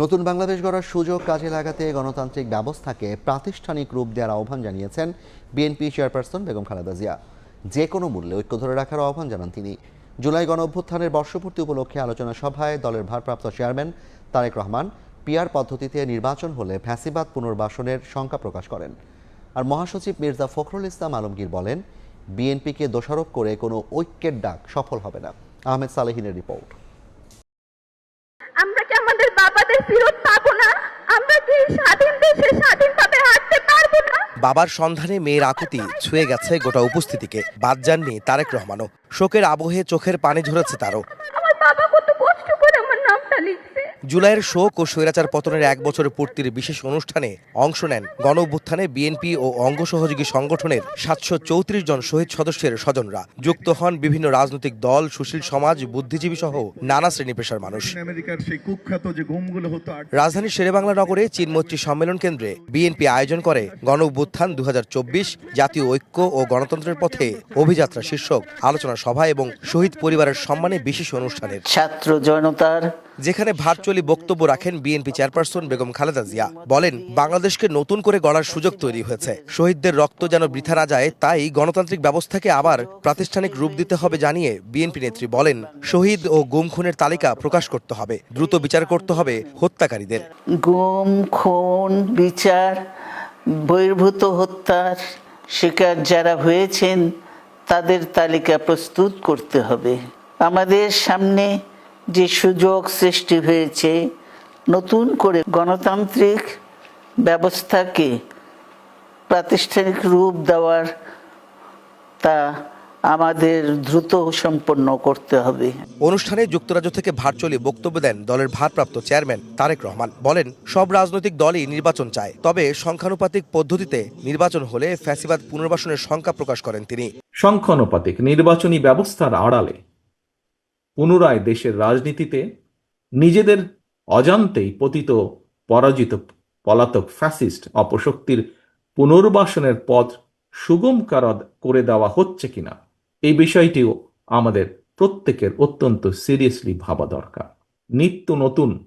নতুন বাংলাদেশ গড়ার সুযোগ কাজে লাগাতে গণতান্ত্রিক ব্যবস্থাকে প্রাতিষ্ঠানিক রূপ দেওয়ার আহ্বান জানিয়েছেন বিএনপি চেয়ারপারসন বেগম খালেদা জিয়া। যে কোনো মূল্যে ঐক্য ধরে রাখার আহ্বান জানান তিনি। জুলাই গণ অভ্যুত্থানের বর্ষপূর্তি উপলক্ষে আলোচনা সভায় দলের ভারপ্রাপ্ত চেয়ারম্যান তারেক রহমান পিআর পদ্ধতিতে নির্বাচন হলে ফ্যাসিবাদ পুনর্বাসনের শঙ্কা প্রকাশ করেন। আর মহাসচিব মির্জা ফখরুল ইসলাম আলমগীর বলেন, বিএনপিকে দোষারোপ করে কোনো ঐক্যের ডাক সফল হবে না। আহমেদ সালেহিনের রিপোর্ট আমরা কি আমাদের বাবাদের ফেরত পাবো না। আমরা স্বাধীন দেশে হাঁটতে পারব না? বাবার সন্ধানে মেয়ের আকুতি ছুঁয়ে গেছে গোটা উপস্থিতিকে। বাদ যাননি তারেক রহমানও। শোকের আবহে চোখের পানি ঝরেছে তারও। জুলাইয়ের শোক ও স্বৈরাচার পতনের এক বছরের পূর্তির বিশেষ অনুষ্ঠানে অংশ নেন গণ অভ্যুত্থানে বিএনপি ও অঙ্গ সহযোগী সংগঠনের সাতশো চৌত্রিশ জন শহীদ সদস্যের স্বজনরা। যুক্ত হন বিভিন্ন রাজনৈতিক দল সুশীল সমাজ বুদ্ধিজীবী সহ নানা শ্রেণি পেশার মানুষ। রাজধানীর শেরেবাংলা নগরে চীনমৈত্রী সম্মেলন কেন্দ্রে বিএনপি আয়োজন করে গণ অভ্যুত্থান দু জাতীয় ঐক্য ও গণতন্ত্রের পথে অভিযাত্রা শীর্ষক আলোচনা সভা এবং শহীদ পরিবারের সম্মানে বিশেষ অনুষ্ঠানের। ছাত্র জনতার যেখানে ভার্চুয়ালি বক্তব্য রাখেন বিএনপি চেয়ারপারসন বেগম খালেদা জিয়া। বলেন, বাংলাদেশকে নতুন করে গড়ার সুযোগ তৈরি হয়েছে। শহীদদের রক্ত যেন বৃথা না যায়, তাই গণতান্ত্রিক ব্যবস্থাকে আবার প্রাতিষ্ঠানিক রূপ দিতে হবে জানিয়ে বিএনপি নেত্রী বলেন, শহীদ ও গুম খুনের তালিকা প্রকাশ করতে হবে, দ্রুত বিচার করতে হবে হত্যাকারীদের। গুম, খুন, বিচার, বহির্ভূত হত্যার শিকার যারা হয়েছেন, তাদের তালিকা প্রস্তুত করতে হবে। আমাদের সামনে যে সুযোগ সৃষ্টি হয়েছে নতুন করে গণতান্ত্রিক ব্যবস্থাকে প্রাতিষ্ঠানিক রূপ দেওয়ার তা আমাদের দ্রুত সম্পন্ন করতে হবে। অনুষ্ঠানে যুক্তরাজ্য থেকে ভার্চুয়ালি বক্তব্য দেন দলের ভারপ্রাপ্ত চেয়ারম্যান তারেক রহমান। বলেন সব রাজনৈতিক দলই নির্বাচন চায় তবে সংখ্যানুপাতিক পদ্ধতিতে নির্বাচন হলে ফ্যাসিবাদ পুনর্বাসনের শঙ্কা প্রকাশ করেন তিনি। সংখ্যানুপাতিক নির্বাচনী ব্যবস্থার আড়ালে পুনরায় দেশের রাজনীতিতে নিজেদের অজান্তেই পতিত, পরাজিত পলাতক ফ্যাসিস্ট অপশক্তির পুনর্বাসনের পথ সুগম কারা- করে দেওয়া হচ্ছে কিনা, এই বিষয়টিও আমাদের প্রত্যেকের অত্যন্ত সিরিয়াসলি ভাবা দরকার। নিত্য নতুন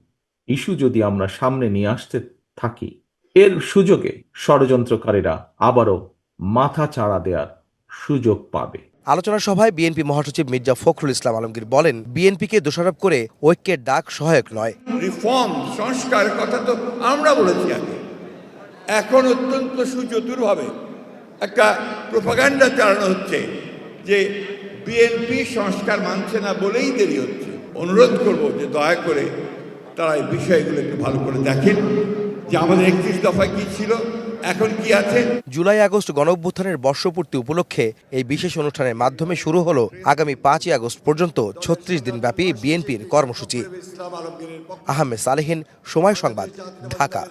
ইস্যু যদি আমরা সামনে নিয়ে আসতে থাকি, এর সুযোগে ষড়যন্ত্রকারীরা আবারও মাথা চাড়া দেওয়ার সুযোগ পাবে। আলোচনা সভায় বিএনপি মহাসচিব মির্জা ফখরুল ইসলাম আলমগীর বলেন বিএনপিকে দোষারোপ করে ঐক্যের ডাক সহায়ক নয়। রিফর্ম, সংস্কারের কথা তো আমরা বলেছি আগে। এখন অত্যন্ত সুচতুরভাবে একটা প্রোপাগান্ডা চালানো হচ্ছে যে বিএনপি সংস্কার মানছে না বলেই দেরি হচ্ছে। অনুরোধ করব যে দয়া করে তারা এই বিষয়গুলো একটু ভালো করে দেখেন যে আমাদের একত্রিশ দফায় কী ছিল এখন কি আছে? জুলাই আগস্ট গণঅভ্যুত্থানের বর্ষপূর্তি উপলক্ষে এই বিশেষ অনুষ্ঠানের মাধ্যমে শুরু হলো আগামী পাঁচই আগস্ট পর্যন্ত ছত্রিশ দিন ব্যাপী বিএনপির কর্মসূচি। আহমেদ সালেহীন সময় সংবাদ ঢাকা।